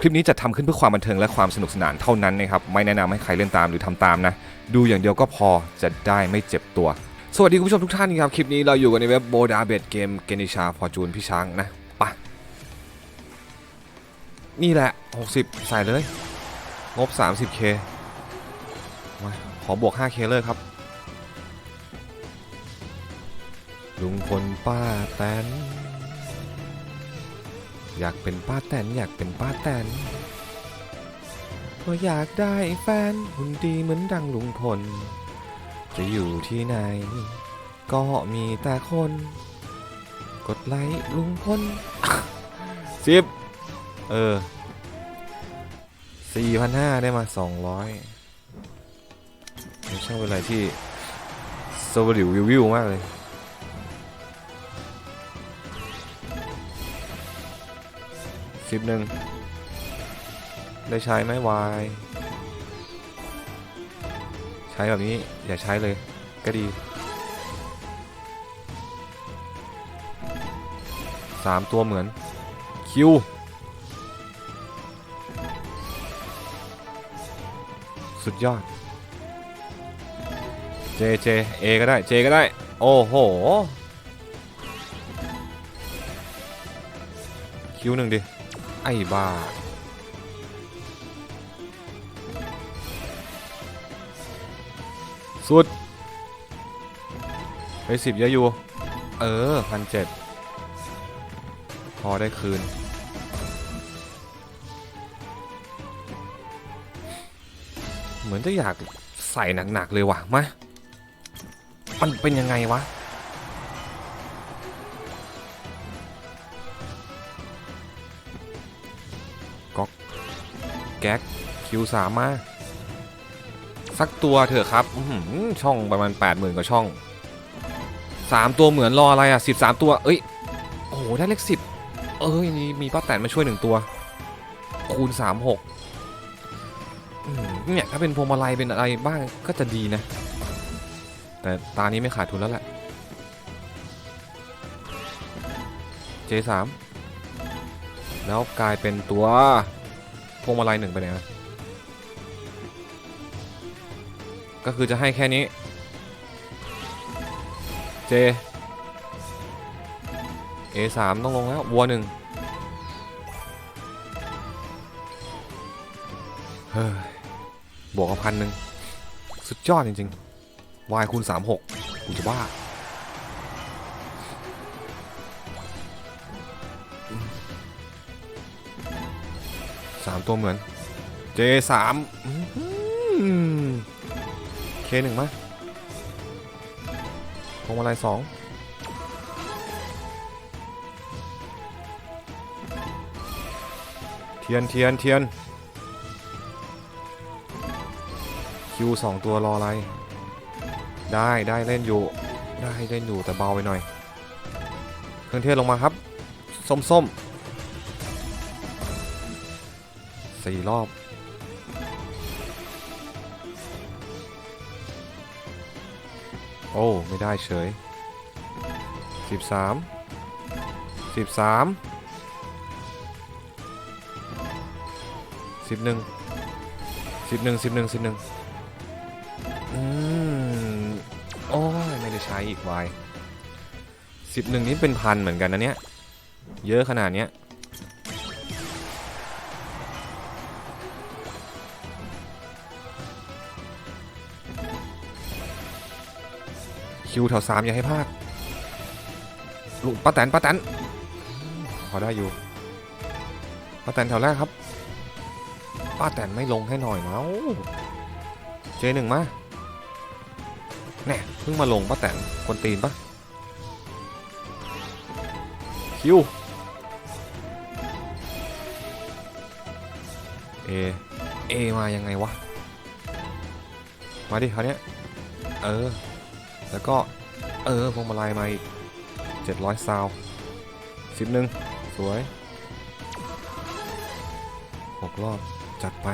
คลิปนี้จะทำขึ้นเพื่อความบันเทิงและความสนุกสนานเท่านั้นนะครับ ไม่แนะนำให้ใครเล่นตามหรือทำตามนะ ดูอย่างเดียวก็พอจะได้ไม่เจ็บตัว สวัสดีคุณผู้ชมทุกท่านครับ คลิปนี้เราอยู่กันในเว็บโบดาเบดเกมเกนิชาฟอจูนพี่ช้างนะปะนี่แหละ 60 ใส่เลย งบ 30k มาขอบวก 5k เลยครับ ลุงพลป้าแตน อยากเป็นป้าแตนอยากเป็นป้าแตนก็อยากได้แฟนหุ่นดีเหมือนดังลุงพล จะอยู่ที่ไหน ก็มีแต่คน กดไลค์ลุงพลสิบเออสี่พันห้าได้มาสองร้อยช่างเป็นอะไรที่สวริววิววิวมากเลย สิบหนึ่งได้ใช้ไหมวายใช้แบบนี้อย่าใช้เลยก็ดีสามตัวเหมือน คิวสุดยอดเจเจเอก็ได้เจก็ได้ โอ้โห คิวหนึ่งดิ ไอ้บ้า สุด ไปสิบเยอะอยู่ เออพันเจ็ดพอได้คืน เหมือนจะอยากใส่หนัก ๆ เลยว่ะมามันเป็นยังไงวะ ก๊อกแก๊กคิวสามมาสักตัวเถอะครับหือช่องประมาณ 8 0,000กว่าช่อง 3 ตัวเหมือนรออะไรอะ 13 ตัว เอ้ย โอ้โห ได้เลข10เอ้ยนี่มีป้าแตนมาช่วยหนึ่งตัว คูณ 36อืมเนี่ยถ้าเป็นพวงมาลัยเป็นอะไรบ้างก็จะดีนะ แต่ตานี้ไม่ขาดทุนแล้วแหละ J3 แล้วกลายเป็นตัวพวงมาลัยหนึ่งไปไหนะก็คือจะให้แค่นี้ J A3 ต้องลงแล้ววัวหนึ่งเฮ้ยบวกกับพันหนึ่งสุดยอดจริงๆ Y คูณ36กูจะบ้า สามตัวเหมือน J3 อื้อหือเคหนึ่งมาพวงมาลัยสองเทียนเทียนเทียนคิวสองตัวรออะไร ได้ได้เล่นอยู่ ได้เล่นอยู่แต่เบาไปหน่อย เครื่องเทศลงมาครับ ส้มส้ม สี่รอบ โอ้ ไม่ได้เฉย 13 13 11 11 11 11อืมโอ้ยไม่ได้ใช้อีกวาย11 นี้เป็นพันเหมือนกันนะเนี่ย เยอะขนาดเนี้ย คิวแถวสามอย่าให้พลาดลูกป้าแตนป้าแตนพอได้อยู่ป้าแตนแถวแรกครับป้าแตนไม่ลงให้หน่อยเนาเจหนึ่งมาแน่เพิ่งมาลงป้าแตนคนตีนปะคิวเอเอมายังไงวะ มาดิคราวเนี้ยเออ แล้วก็ เออพวงมาลัยมาอีกเจ็ดร้อยซาวสิบหนึ่งสวยหกรอบ จัดไป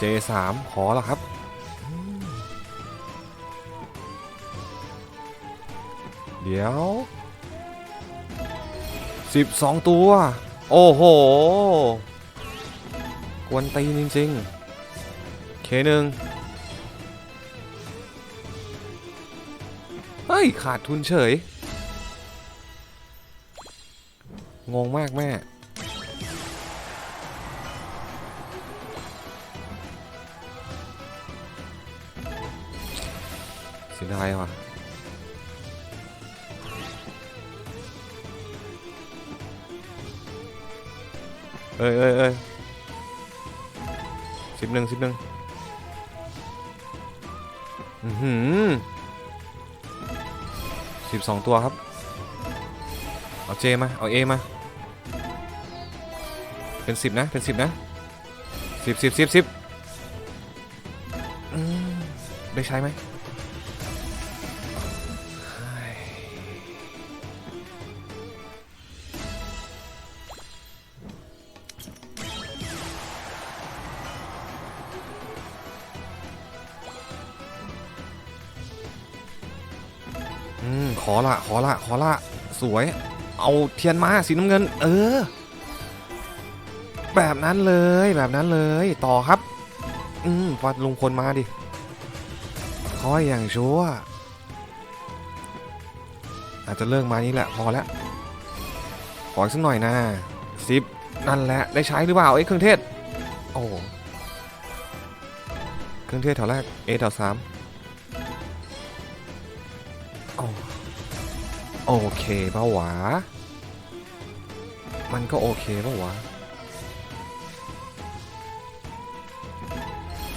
J3 ขอแล้วครับ เดี๋ยว 12 ตัว โอ้โห กวนตีนจริงๆ K1 เฮ้ย ขาดทุนเฉย งงมากแม่ เสียดายว่ะเอ้ยเอ้ยเอ้ยสิบหนึ่งสิบหนึ่งอือหือ สิบสองตัวครับ เอาเจมา เอาเอมา เป็นสิบนะ เป็นสิบนะสิบสิบสิบสิบได้ใช้ไหม ขอละขอละขอละสวย เอาเทียนมาสีน้ำเงิน เออ แบบนั้นเลยแบบนั้นเลยต่อครับ อืมฟัดลุงพลมาดิคอยอย่างชัวอาจจะเลิกมานี้แหละพอแล้วขออีกสักหน่อยนะสิบนั่นแหละได้ใช้หรือเปล่าเอ้เครื่องเทศ โอ้เครื่องเทศแถวแรกเอแถวสามโอ้ โอเคปล่าวะ มันก็โอเคปล่าวะ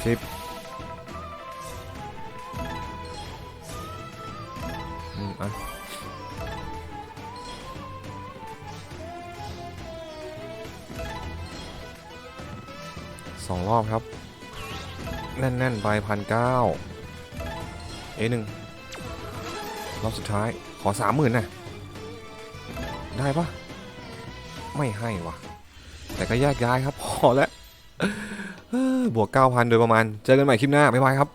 สิบอืมอะสองรอบครับ แน่น ๆ ไปพันเก้าเอหนึ่ง รอบสุดท้ายขอสามหมื่นนะได้ปะไม่ให้วะแต่ก็แยกย้ายครับ พอแล้วเอ้อบวก 9,000 โดยประมาณ เจอกันใหม่คลิปหน้า บ๊ายบายครับ